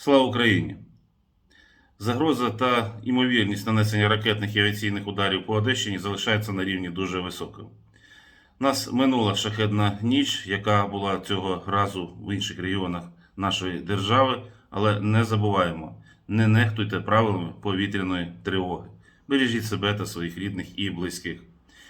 Слава Україні! Загроза та імовірність нанесення ракетних і авіаційних ударів по Одещині залишається на рівні дуже високим. Нас минула шахедна ніч, яка була цього разу в інших регіонах нашої держави, але не забуваємо, не нехтуйте правилами повітряної тривоги. Бережіть себе та своїх рідних і близьких.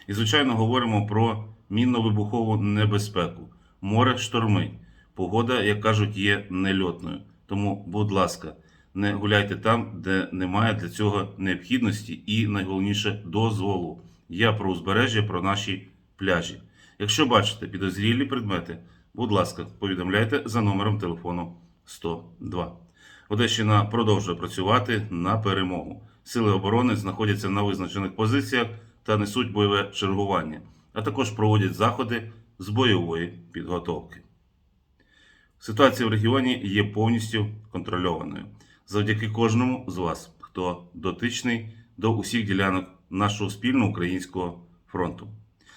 І, звичайно, говоримо про мінно-вибухову небезпеку. Море штормить. Погода, як кажуть, є нельотною. Тому, будь ласка, не гуляйте там, де немає для цього необхідності і найголовніше дозволу. Я про узбережжя, про наші пляжі. Якщо бачите підозрілі предмети, будь ласка, повідомляйте за номером телефону 102. Одещина продовжує працювати на перемогу. Сили оборони знаходяться на визначених позиціях та несуть бойове чергування, а також проводять заходи з бойової підготовки. Ситуація в регіоні є повністю контрольованою завдяки кожному з вас, хто дотичний до усіх ділянок нашого спільного українського фронту.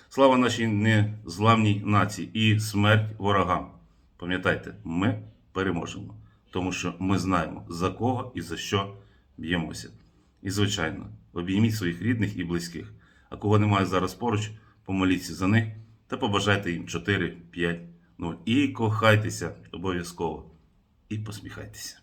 Слава нашій незламній нації і смерть ворогам. Пам'ятайте, ми переможемо, тому що ми знаємо за кого і за що б'ємося. І, звичайно, обійміть своїх рідних і близьких. А кого немає зараз поруч, помоліться за них та побажайте їм 4, Ну і кохайтеся обов'язково. І посміхайтеся.